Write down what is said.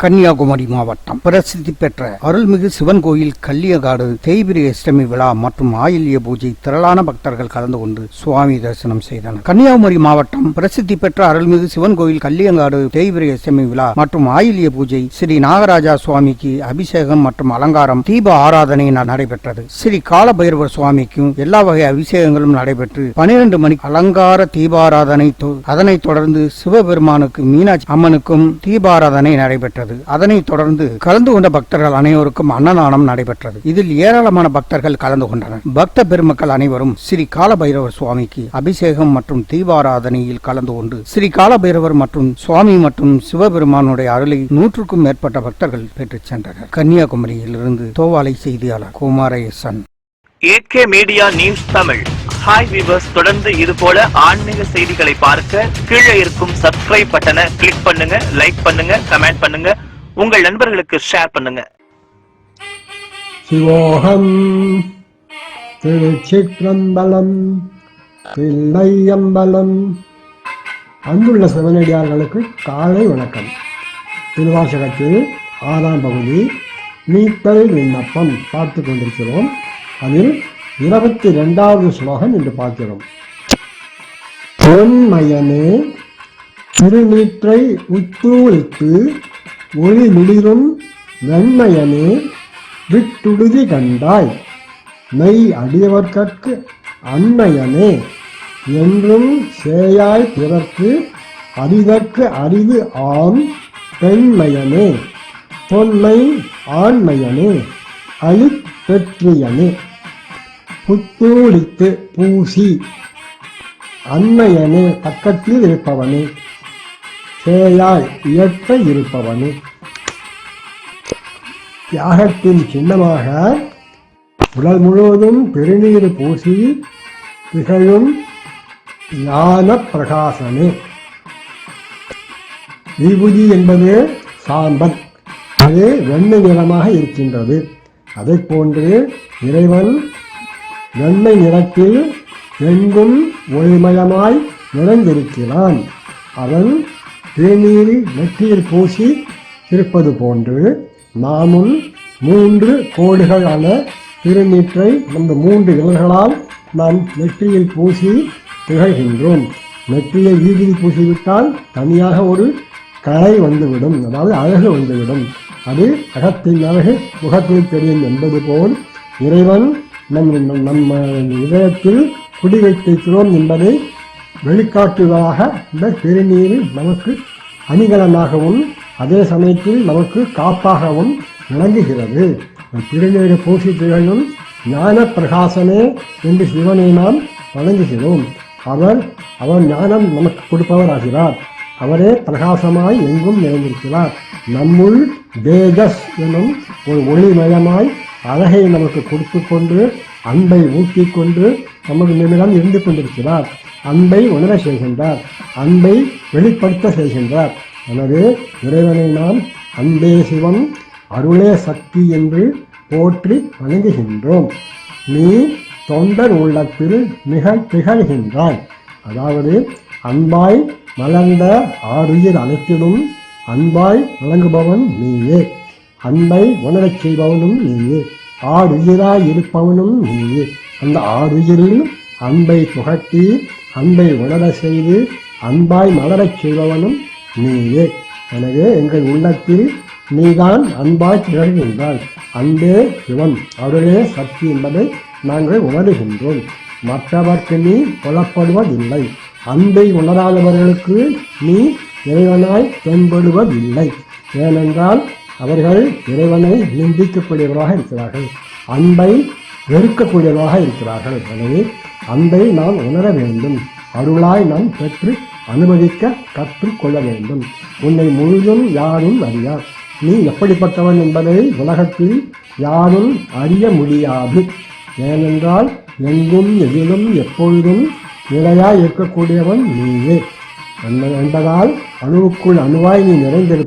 கன்னியாகுமரி மாவட்டம். பிரசித்தி பெற்ற அருள்மிகு சிவன் கோயில் கல்லியகாடு தேய்பிரி அஷ்டமி விழா மற்றும் ஆயில்ய பூஜை திரளான பக்தர்கள் கலந்து கொண்டு சுவாமி தரிசனம் செய்தனர். கன்னியாகுமரி மாவட்டம் பிரசித்தி பெற்ற அருள்மிகு சிவன் கோயில் கல்லியங்காடு தேய்பிரி அஷ்டமி விழா மற்றும் ஆயில்ய பூஜை ஸ்ரீ நாகராஜா சுவாமிக்கு அபிஷேகம் மற்றும் அலங்காரம் தீப ஆராதனை நடைபெற்றது. ஸ்ரீ காலபைரவர் சுவாமிக்கும் எல்லா வகை அபிஷேகங்களும் நடைபெற்று பனிரெண்டு மணி அலங்கார தீபாராதனை தொ- அதனைத் தொடர்ந்து சிவபெருமானுக்கு மீனாட்சி அம்மனுக்கும் தீபாராதனை நடைபெற்றது. அதனைத் தொடர்ந்து கலந்து கொண்ட பக்தர்கள் அனைவருக்கும் அன்னதானம் நடைபெற்றது. இதில் ஏராளமான பக்தர்கள் கலந்து கொண்டனர். பக்த பெருமக்கள் அனைவரும் ஸ்ரீ காலபைரவர் சுவாமிக்கு அபிஷேகம் மற்றும் தீபாராதனையில் கலந்து கொண்டு ஸ்ரீ காலபைரவர் மற்றும் சுவாமி மற்றும் சிவபெருமானுடைய அருளை நூற்றுக்கும் மேற்பட்ட பக்தர்கள் பெற்றுச் சென்றனர். கன்னியாகுமரியிலிருந்து தோவாலை செய்தியாளர் Kumaresan. A K media news Tamil. Hi viewers தொடர்ந்து இது போல ஆன்மீக செய்திகளை பார்க்க கீழே இருக்கும் சப்ஸ்கிரைப் பட்டனை கிளிக் பண்ணுங்க லைக் பண்ணுங்க கமெண்ட் பண்ணுங்க. உங்கள் நண்பர்களுக்கு ஷேர் பண்ணுங்க. சிவோகம் திருச்சிற்றம்பலம் தில்லையம்பலம். அங்குள்ள சிவனடியார்களுக்கு காலை வணக்கம். திருவாசகத்தில் ஆறாம் பகுதி நீத்தல் விண்ணப்பம் பார்த்து கொண்டிருக்கிறோம். அதில் இருபத்தி ரெண்டாவது ஸ்லோகம் என்று பார்க்கிறோம். பொன்மயனே திருநீற்றை உத்தூளித்து ஒளி மிளிரும் வெண்மயனே விட்டுடுதி கண்டாய். மெய் அடியவர்கற்கு அண்மையனே என்றும் சேயாய் பிறர்க்கு அரிதற்கு அறிவு ஆம் பெண்மயனே. தொன்மை ஆண்மையனே அழிப்பெற்றியனே. புத்தூளித்து பூசி. அண்மையனே பக்கத்தில் இருப்பவனே. சேயாய் இயற்ற இருப்பவனே. தியாகத்தின் சின்னமாக உடல் முழுவதும் பெருநீர் பூசி திகழும் ஞான பிரகாசனே விபூதி என்பது சாம்பல். அது வெண்ணை நிறமாக இருக்கின்றது. அதைப் போன்று இறைவன் வெண்மை நிறத்தில் எங்கும் ஒளிமயமாய் நிறைந்திருக்கிறான். அவன் தேநீரில் நெற்றியில் பூசி இருப்பது போன்று நாமும் மூன்று கோடுகளான திருநீற்றை அந்த மூன்று இலர்களால் நாம் நெற்றியில் பூசி திகழ்கின்றோம். நெற்றியை வீதியில் பூசிவிட்டால் தனியாக ஒரு கலை வந்துவிடும். அதாவது அழகு வந்துவிடும். அது அகத்தின் அழகு முகத்தில் தெரியும் என்பது போல் இறைவன் நம் நம்- நம்ம இதயத்தில் குடி வைத்திருக்கிறோம் என்பதை வெளிக்காட்டுவதாக இந்த திருநீர் நமக்கு அணிகலனாகவும் அதே சமயத்தில் நமக்கு காப்பாகவும் விளங்குகிறது. திருநீரை பூசி திகழும் ஞான பிரகாசனே என்று சிவனை நாம் வணங்குகிறோம். அவர் அவர் ஞானம் நமக்கு கொடுப்பவராகிறார். அவரே பிரகாசமாய் எங்கும் நிறைந்திருக்கிறார். நம்முள் தேஜஸ் எனும் ஒரு ஒளிமயமாய் அழகை நமக்கு கொடுத்து கொண்டு அன்பை ஊட்டிக் கொண்டு நமது நிமிடம் இருந்து கொண்டிருக்கிறார். அன்பை உணர செய்கின்றார். அன்பை வெளிப்படுத்த செய்கின்றார். எனவே இறைவனை நாம் அன்பே சிவம் அருளே சக்தி என்று போற்றி வணங்குகின்றோம். நீ தொண்டர் உள்ளத்தில் மிக திகழ்கின்றாய். அதாவது அன்பாய் மலர்ந்த ஆறுயிர் அனைத்திலும் அன்பாய் வழங்குபவன் நீயே. அன்பை உணரச் செய்பவனும் நீயே. ஆறுயிராய் இருப்பவனும் நீயே. அந்த ஆறுயிரில் அன்பை புகட்டி அன்பை உணர செய்து அன்பாய் மலரச் செய்பவனும் நீயே. எனவே எங்கள் உள்ளத்தில் நீதான் அன்பாய் திகழ்கின்றாய். அன்பே சிவன் அருளே சக்தி என்பதை நாங்கள் உணர்கின்றோம். மற்றவர்க்கு நீ புலப்படுவதில்லை. அன்பை உணராதவர்களுக்கு நீ இறைவனாய் தென்படுவதில்லை. ஏனென்றால் அவர்கள் இறைவனை நிந்திக்கக்கூடியவர்களாக இருக்கிறார்கள். அன்பை வெறுக்கக்கூடியவர்களாக இருக்கிறார்கள். எனவே அன்பை நாம் உணர வேண்டும். அருளாய் நாம் பெற்று அனுமதிக்க கற்றுக்கொள்ள வேண்டும். உன்னை முழுதும் யாரும் அறியார். நீ எப்படிப்பட்டவன் என்பதை உலகத்தில் யாரும் அறிய முடியாது. ஏனென்றால் எங்கும் எதிலும் எப்பொழுதும் நிலையாய் இருக்கக்கூடியவன் நீயே. என்பதால் அணுவுக்குள் அணுவாய் நீ நிறைந்திருக்க